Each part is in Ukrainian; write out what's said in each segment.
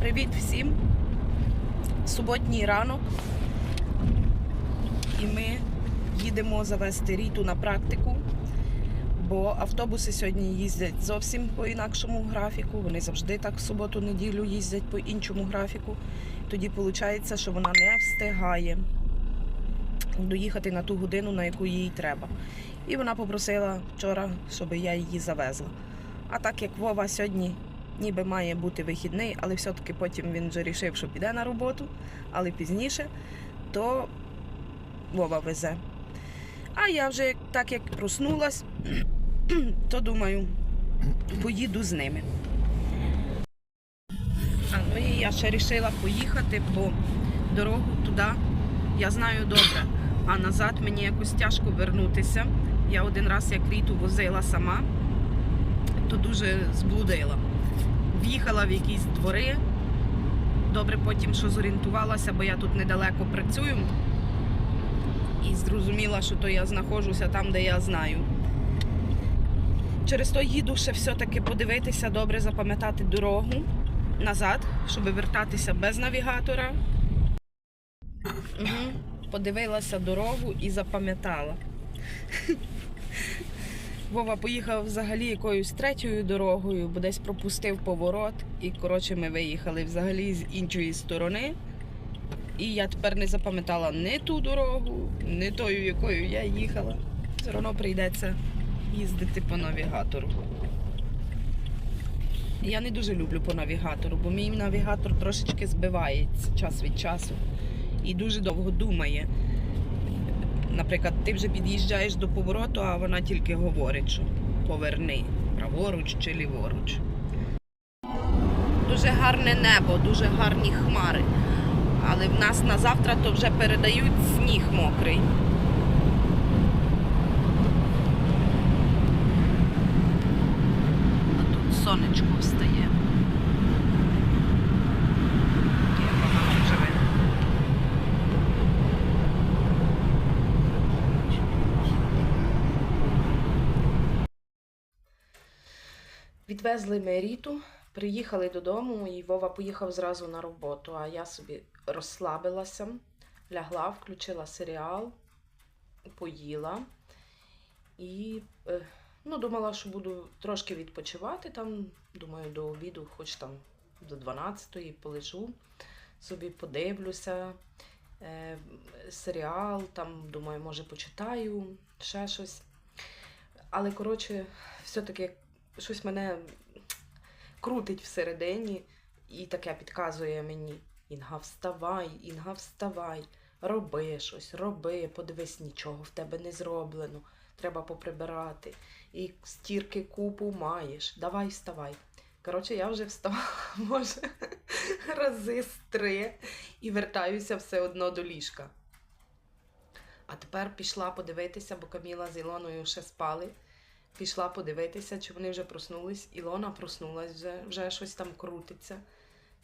Привіт всім! Суботній ранок. І ми їдемо завести Ріту на практику, бо автобуси сьогодні їздять зовсім по інакшому графіку. Вони завжди так в суботу-неділю їздять по іншому графіку. Тоді виходить, що вона не встигає доїхати на ту годину, на яку їй треба. І вона попросила вчора, щоб я її завезла. А так як Вова сьогодні ніби має бути вихідний, але все-таки потім він вже рішив, що піде на роботу, але пізніше, то Вова везе. А я вже так як проснулась, то думаю, поїду з ними. А, ну і я ще вирішила поїхати, бо дорогу туди я знаю добре. А назад мені якось тяжко вернутися. Я один раз як Ріту возила сама, то дуже зблудила. В'їхала в якісь двори. Добре потім, що зорієнтувалася, бо я тут недалеко працюю. І зрозуміла, що то я знаходжуся там, де я знаю. Через то їду ще все-таки подивитися, добре запам'ятати дорогу назад, щоб вертатися без навігатора. Угу. Подивилася дорогу і запам'ятала. Вова поїхав взагалі якоюсь третьою дорогою, бо десь пропустив поворот. І коротше ми виїхали взагалі з іншої сторони. І я тепер не запам'ятала не ту дорогу, не тою, якою я їхала. Все одно прийдеться їздити по навігатору. Я не дуже люблю по навігатору, бо мій навігатор трошечки збивається час від часу і дуже довго думає. Наприклад, ти вже під'їжджаєш до повороту, а вона тільки говорить, що поверни праворуч чи ліворуч. Дуже гарне небо, дуже гарні хмари. Але в нас на завтра то вже передають сніг мокрий. А тут сонечко встає. Як воно тут живе. Відвезли ми Ріту, приїхали додому, і Вова поїхав зразу на роботу, а я собі розслабилася, лягла, включила серіал, поїла і е, ну, думала, що буду трошки відпочивати там. Думаю, до обіду, хоч там до 12-ї полежу, собі подивлюся. Е, серіал, там, думаю, може почитаю, ще щось. Але, коротше, все-таки щось мене крутить всередині і таке підказує мені. Інга, вставай, Інга, вставай, роби щось, роби, подивись, нічого в тебе не зроблено. Треба поприбирати. І стірки купу маєш. Давай, вставай. Коротше, я вже встала, може, рази з три і вертаюся все одно до ліжка. А тепер пішла подивитися, бо Каміла з Ілоною ще спали. Пішла подивитися, чи вони вже проснулись. Ілона проснулась, вже, вже щось там крутиться.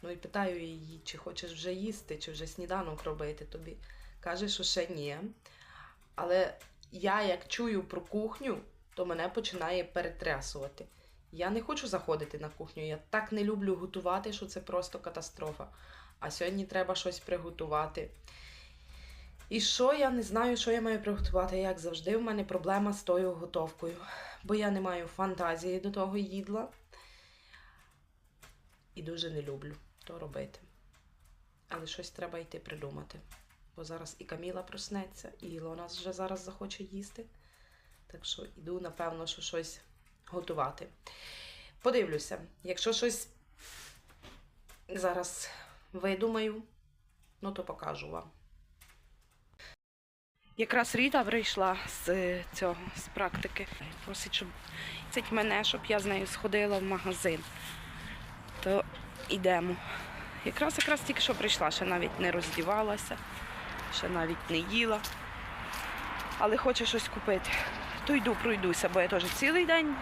Ну і питаю її, чи хочеш вже їсти, чи вже сніданок робити тобі. Каже, що ще ні. Але я, як чую про кухню, то мене починає перетрясувати. Я не хочу заходити на кухню. Я так не люблю готувати, що це просто катастрофа. А сьогодні треба щось приготувати. І що я не знаю, що я маю приготувати. Як завжди, в мене проблема з тою готовкою. Бо я не маю фантазії до того їдла. І дуже не люблю то робити. Але щось треба йти придумати. Бо зараз і Каміла проснеться, і Ілона вже зараз захоче їсти. Так що йду, напевно, що щось готувати. Подивлюся, якщо щось зараз видумаю, ну то покажу вам. Якраз Ріта прийшла з е, цього з практики. Просить, щоб мене, щоб я з нею сходила в магазин. То йдемо. Якраз якраз тільки що прийшла, ще навіть не роздівалася, ще навіть не їла. Але хоче щось купити. То йду, пройдуся, бо я теж цілий день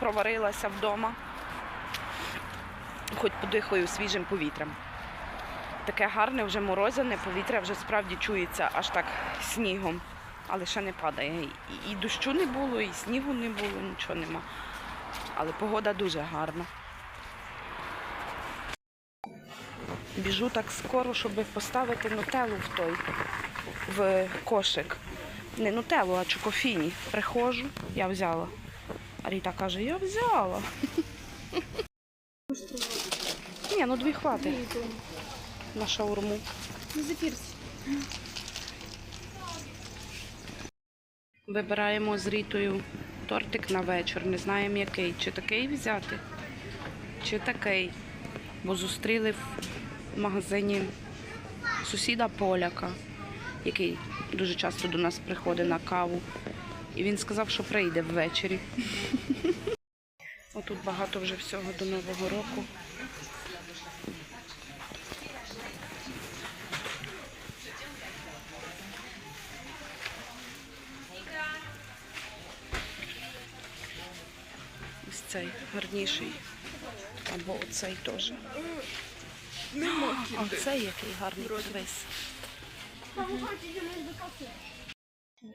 проварилася вдома. Хоч подихаю свіжим повітрям. Таке гарне, вже морозяне, повітря вже справді чується аж так снігом, але ще не падає. І, дощу не було, і снігу не було, нічого нема. Але погода дуже гарна. Біжу так скоро, щоб поставити нутелу в той в кошик. Не нутелу, а чокофіні. Приходжу, я взяла. Ріта каже, я взяла. Ні, ну дві хватить на шаурму. Вибираємо з Рітою тортик на вечір. Не знаємо який. Чи такий взяти, чи такий. Бо зустріли в магазині сусіда поляка, який дуже часто до нас приходить на каву. І він сказав, що прийде ввечері. Отут багато вже всього до Нового року. Цей гарніший. Або оцей теж. А цей який гарний подивись.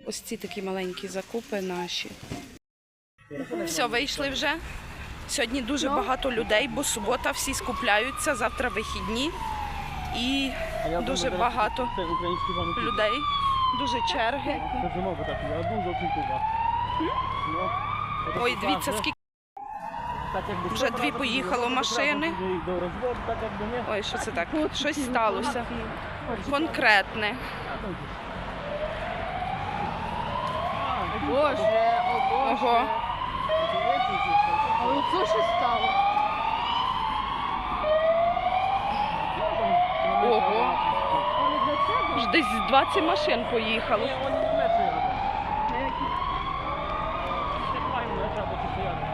Ось ці такі маленькі закупи наші. Все, вийшли вже. Сьогодні дуже багато людей, бо субота всі скупляються, завтра вихідні. І дуже багато людей, дуже черги. Ну, Ой, дивіться, скільки. Вже дві поїхало машини. Ой, що це так? Щось сталося. Конкретне. Боже, о Боже. Ого. Але це що стало? Ого. Ж Десь 20 машин поїхало. Ні, вони не вмешують. Це правильно, я треба постояти.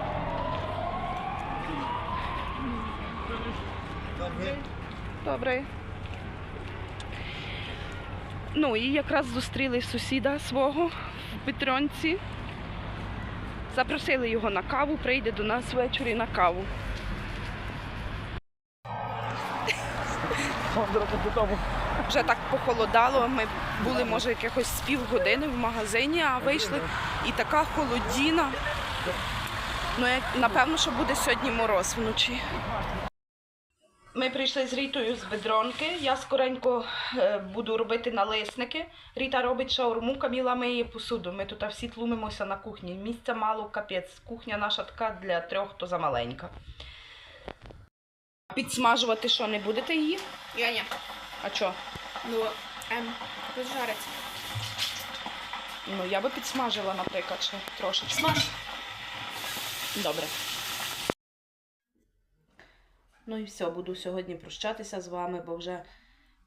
Добре. Ну і якраз зустріли сусіда свого в Петронці. Запросили його на каву, прийде до нас ввечері на каву. Вже так похолодало. Ми були, може, якихось з півгодини в магазині, а вийшли і така холодіна. Ну, напевно, що буде сьогодні мороз вночі. Ми прийшли з Рітою з бедронки. Я скоренько е, буду робити налисники. Ріта робить шаурму, Каміла миє посуду. Ми тут всі тлумимося на кухні. Місця мало, капець. Кухня наша така для трьох, то замаленька. Підсмажувати що, не будете її? Я ні. А що? Ну, ем, розжариться. Ну, я би підсмажила, наприклад, ще трошечки. Смаж. Добре. Ну і все, буду сьогодні прощатися з вами, бо вже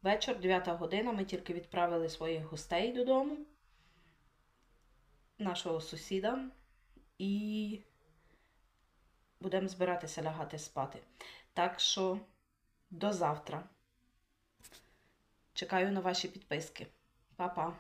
вечір, 9 година. Ми тільки відправили своїх гостей додому, нашого сусіда, і будемо збиратися лягати спати. Так що до завтра. Чекаю на ваші підписки. Па-па!